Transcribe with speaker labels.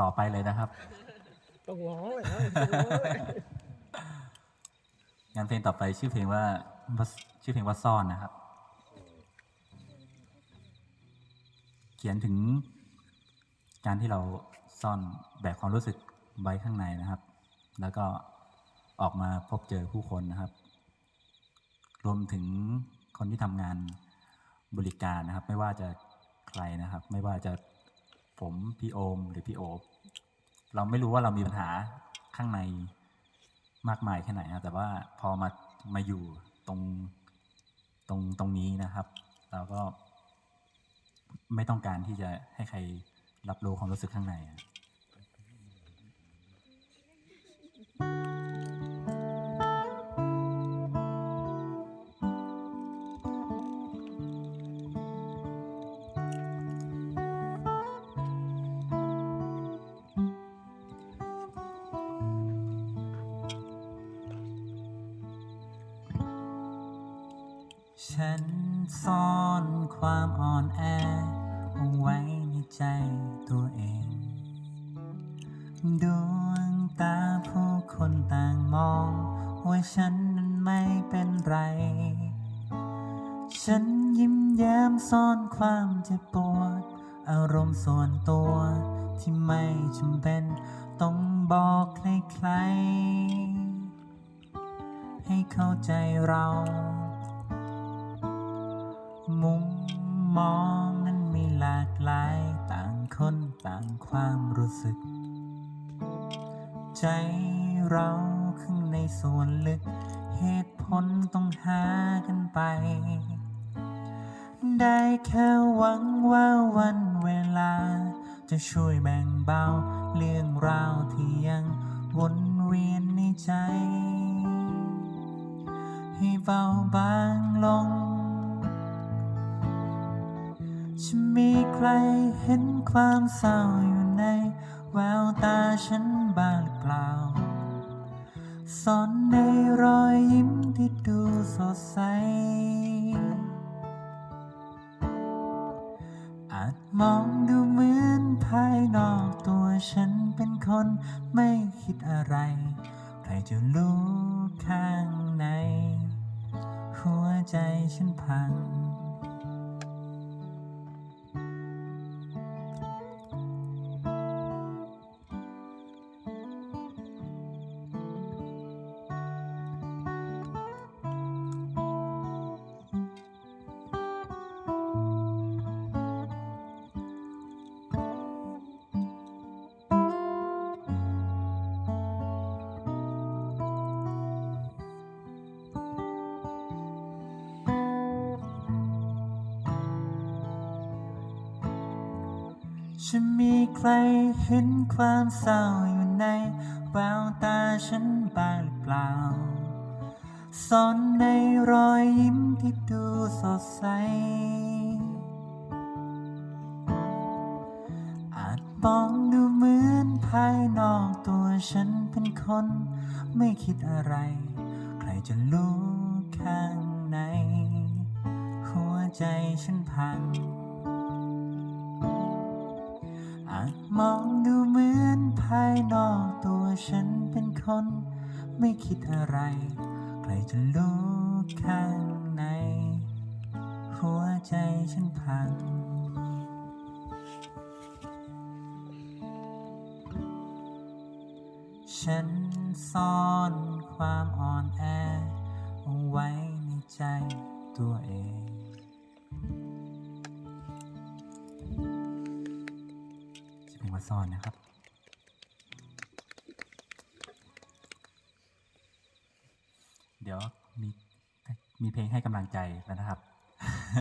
Speaker 1: ต่อไปเลยนะครับ
Speaker 2: ต้องร้องเลยนะต้องร้องเลย
Speaker 1: งานเพลงต่อไปชื่อเพลงว่าชื่อเพลงว่าซ่อนนะครับ เขียนถึงการที่เราซ่อนแบกความรู้สึกไว้ข้างในนะครับ แล้วก็ออกมาพบเจอผู้คนนะครับ รวมถึงคนที่ทำงานบริการนะครับ ไม่ว่าจะใครนะครับ ไม่ว่าจะ ผมพี่โอมหรือพี่โอบเราไม่รู้ว่าเรามีปัญหาข้างในมากมายแค่ไหนนะแต่ว่าพอมามาอยู่ตรงตรงตรงนี้นะครับ เราก็ไม่ต้องการที่จะให้ใครรับรู้ความรู้สึกข้างใน ฉันซ่อนความอ่อนแอเอาไว้ในใจตัวเอง ดวงตาผู้คนต่างมอง ว่าฉันนั้นไม่เป็นไร ฉันยิ้มแย้มซ่อนความเจ็บปวด อารมณ์ส่วนตัวที่ไม่จำเป็น ต้องบอกใครๆให้เข้าใจเรา มองนั้นมีหลากหลายต่างคนต่างความรู้สึก ใจเราข้างในส่วนลึก เหตุผลต้องหากันไป ได้แค่หวังว่าวันเวลา จะช่วยแบ่งเบาเรื่องราวที่ยังวนเวียนในใจ ให้เบาบางลง มีใครเห็นความเศร้าอยู่ในแววตาฉันบ้างหรือเปล่าซ่อนในรอยยิ้มที่ดูสดใส อาจมองดูเหมือนภายนอกตัวฉันเป็นคนไม่คิดอะไร ใครจะรู้ข้างใน หัวใจฉันพัง จะมีใครเห็นความเศร้าอยู่ในแววตาฉันบ้างหรือเปล่าซ่อนในรอยยิ้มที่ดูสดใส อาจมองดูเหมือนภายนอกตัวฉันเป็นคน ไม่คิดอะไร ใครจะรู้ข้างใน หัวใจฉันพัง จมองดูเหมือนภายนอกตัวฉันเป็นคน ไม่คิดอะไร ใครจะรู้ข้างใน หัวใจฉันพัง ฉันซ่อนความอ่อนแอเอาไว้ในใจตัวเอง ซ่อนนะครับ เดี๋ยวมีมีเพลงให้กำลังใจแล้วนะครับ